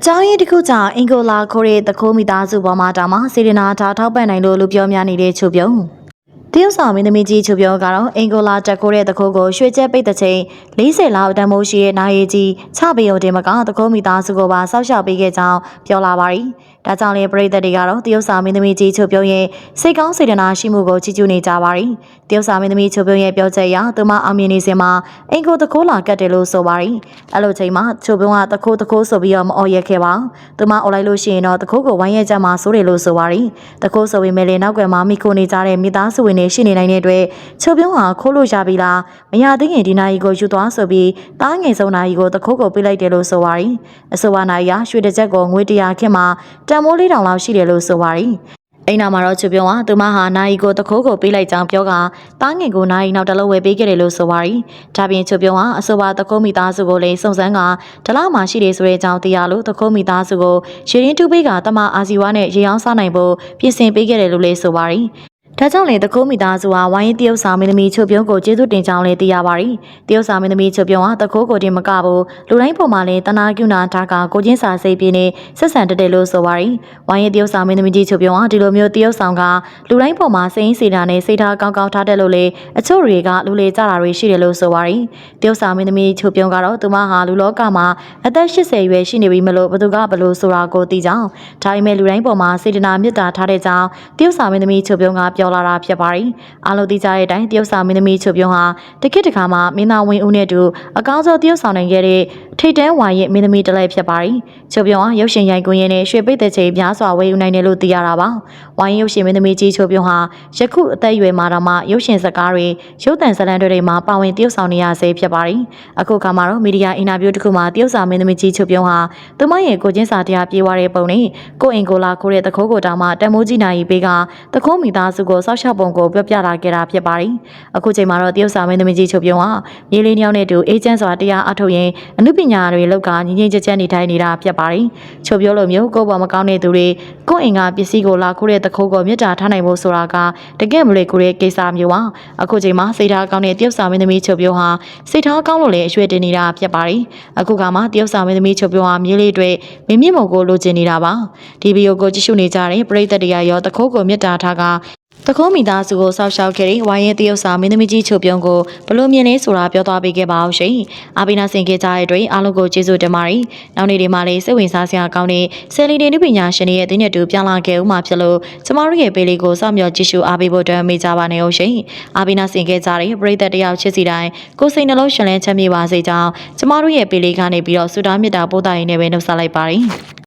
အကြောင်းရင်းတစ်ခုကြောင့်အင်ကိုလာခိုးတဲ့တခိုးမိသားစုပေါ်မှာတောင်မှစေတနာထားထောက်ပံ့နိုင်လို့လူပြောများနေတဲ့ချုပ်ပြုံး တရုတ်ဆောင်မင်းသမီးကြီးချုပ်ပြုံးကတော့အင်ကိုလာတက်ခိုးတဲ့တခိုးကိုရွှေကျက်ပိတ်တဲ့ချိန်40လောက်တန်မိုးရှိရဲ့နာရီကြီးချပေးုံတင်မကတခိုးမိသားစုကိုပါစောက်ရှောက်ပေးခဲ့ကြောင်းပြောလာပါရီဒါကြောင့်လေပြည်သက်တွေကတော့တရုတ်ဆောင်မင်းသမီးကြီးချုပ်ပြုံးရဲ့စိတ်ကောင်းစေတနာရှိမှုကိုချီးကျူးနေကြပါရီတရုတ်ဆောင်မင်းသမီးချုပ်ပြုံးရဲ့ပြောချက်အရသူမအောင်မြင်နေစဉ်မှာအင်ကိုတခိုးလာကတ်တယ်လို့ဆိုပါရီအဲ့လိုချိန်မှာချုပ်ပြုံးကတခိုးတခိုးဆိုပြီးတော့မအော်ရက်ခဲ့ပါသူမအော်လိုက်လို့ရှိရင်တော့တခိုးကိုဝိုင်းရဲကြမှာစိုးတယ်လို့ဆိုပါရီတခိုးဆိုပေမဲ့လေနောက်ကွယ်မှာမိခိုနေကြတဲ့မိသားစုဝင်တွေရှိနေနိုင်တဲ့အတွက်ချုပ်ပြုံးဟာခိုးလို့ရပြီလားမရသေးခင်ဒီနာရီကိုယူသွားဆိုပြီးတားငယ်ဆုံးနာရီကိုတခိုးကိုပေးလိုက်တယ်လို့ဆိုပါရီအဆိုပါနာရီကရွှေတစ်ချက်ကိုငွေ100ခန့်မှာတန်မိုး၄000လောက်ရှိတယ်လို့ဆိုပါရီအိမ်နာမှာတော့ချူပြုံးကသူမဟာနာယီကိုတခိုးကိုပေးလိုက်ကြောင်းပြောကတားငင်ကိုနာယီနောက်တလုံးဝယ်ပေးခဲ့တယ်လို့ဆိုပါရီဒါပြင်ချူပြုံးကအဆိုပါတခိုးမိသားစုကိုလည်းစုံစမ်းကဒလမှာရှိတယ်ဆိုတဲ့အကြောင်းတရားလို့တခိုးမိသားစုကိုရှရင်တူပေးကတမအာစီဝါနဲ့ရေအောင်စားနိုင်ဖို့ပြင်ဆင်ပေးခဲ့တယ်လို့လည်းဆိုပါရီ ဒါကြောင့်လေတခိုးမိသားစုဟာဝိုင်းတရုတ်စာမင်းသမီးချုပ်ပြုံးကိုကျေးဇူးတင်ကြောင်းလည်းသိရပါရီတရုတ်စာမင်းသမီးချုပ်ပြုံးဟာတခိုးကိုတင်မကဘူးလူတိုင်းပုံမှာလည်းတနာကျူနာထားကကိုချင်းစာစိတ်ပြင်းနေဆက်ဆံတက်တယ်လို့ဆိုပါရီဝိုင်းတရုတ်စာမင်းသမီးကြီးချုပ်ပြုံးဟာဒီလိုမျိုးတရုတ်ဆောင်ကလူတိုင်းပုံမှာစိမ့်စီတာနဲ့စိတ်ထားကောင်းကောင်းထားတယ်လို့လေအချို့တွေကလူလေကြတာတွေရှိတယ်လို့ဆိုပါရီတရုတ်စာမင်းသမီးချုပ်ပြုံးကတော့သူမဟာလူလောကမှာအသက်80ရွယ်ရှိနေပြီမလို့ဘသူကဘလို့ဆိုတာကိုသိကြောင်းဒါပေမဲ့လူတိုင်းပုံမှာစေတနာမေတ္တာထားတဲ့ကြောင်းတရုတ်စာမင်းသမီးချုပ်ပြုံးကပြောလာတာဖြစ်ပါရီအားလုံးသိကြတဲ့အတိုင်းတရုတ်စာမင်းသမီးချုပ်ပြုံးဟာတခိတခါမှာမင်းသားဝင်းဦးနဲ့တူအကောင်းဆုံးတရုတ်ဆောင်နိုင်ခဲ့တဲ့ထိတ်တန်းဝါရဲ့မင်းသမီးတစ်လဲဖြစ်ပါရီချုပ်ပြုံးဟာရုပ်ရှင်ရိုက်ကွင်းရဲ့နဲ့ရွှေပိတ်တဲ့ချိန်များစွာဝယ်ယူနိုင်တယ်လို့သိရတာပါဝိုင်းရုပ်ရှင်မင်းသမီးကြီးချုပ်ပြုံးဟာယခုအသက်အရွယ်မှာတော့မှရုပ်ရှင်စကားတွေရုပ်သံဇာတ်လမ်းတွေမှာပါဝင်တရုတ်ဆောင်နေရဆဲဖြစ်ပါရီအခုခါမှာတော့မီဒီယာအင်တာဗျူးတစ်ခုမှာတရုတ်စာမင်းသမီးကြီးချုပ်ပြုံးဟာသူမရဲ့ကိုချင်းစာတရားပြေးွားတဲ့ပုံနဲ့ကိုအင်ကိုလာခိုးတဲ့တခိုးကိုတောင်မှတမိုးကြီးနိုင်ပေးကတခိုးမိသားစုကိုစောက်ရှောက်ပုံကိုပြောပြလာခဲ့တာဖြစ်ပါရီအခုချိန်မှာတော့တရုတ်စာမင်းသမီးကြီးချုပ်ပြုံးဟာမြေလေးညောင်းနဲ့တူအေဂျင့်စွာတရားအထုတ်ရင်အမှုပညာတွေလောက်ကငြင်းငြင်းချက်ချက်နေထိုင်နေတာဖြစ်ပါရီချုပ်ပြောလို့မျိုးကိုယ့်ဘောမကောင်းတဲ့သူတွေကိုယ့်အိမ်ကပစ္စည်းကိုလာခိုးတဲ့တခိုးကိုမြစ်တာထားနိုင်ဖို့ဆိုတာကတကယ်မလေးကိုရဲ့ကိစ္စမျိုးပါအခုချိန်မှာစိတ်ထားကောင်းတဲ့တရုတ်စာမင်းသမီးချုပ်ပြုံးဟာစိတ်ထားကောင်းလို့လည်းအရွယ်တင်နေတာဖြစ်ပါရီအခုကမှတရုတ်စာမင်းသမီးချုပ်ပြုံးဟာမြေလေးတွေမင်းမြင့်မုံကိုလိုချင်နေတာပါဒီဗီဒီယိုကိုကြည့်ရှုနေကြတဲ့ပရိသတ်တွေကရောတခိုးကိုမြစ်တာထားက တကုံးမိသားစုကိုစောက်ရှောက်ခဲ့တဲ့ဝိုင်းရဲတရုတ်စာမင်းသမီးကြီးချုပ်ပြုံးကိုဘလို့မြင်လဲဆိုတာပြောသွားပေးခဲ့ပါအောင်ရှင်။အာဘိနာဆင်ခဲ့ကြတဲ့အတွက်အားလုံးကိုကျေးဇူးတင်ပါတယ်။နောက်နေ့ဒီမှာလေးစိတ်ဝင်စားစရာကောင်းတဲ့ဆယ်လီတင်နုပညာရှင်တွေရဲ့အသင်းနဲ့တူပြောင်းလာခဲ့ဦးမှာဖြစ်လို့ကျမတို့ရဲ့ပေးလေးကိုစောင့်မျှော်ကြည့်ရှုအားပေးဖို့အတွက်မေးကြပါနေအောင်ရှင်။အာဘိနာဆင်ခဲ့ကြတဲ့ပရိသတ်တယောက်ချစ်စီတိုင်းကိုစိတ်နှလုံးရှင်လန်းချမ်းမြေပါစေကြောင်းကျမတို့ရဲ့ပေးလေးကနေပြီးတော့ဆုတောင်းမေတ္တာပို့သရင်းနဲ့ပဲနှုတ်ဆက်လိုက်ပါတယ်။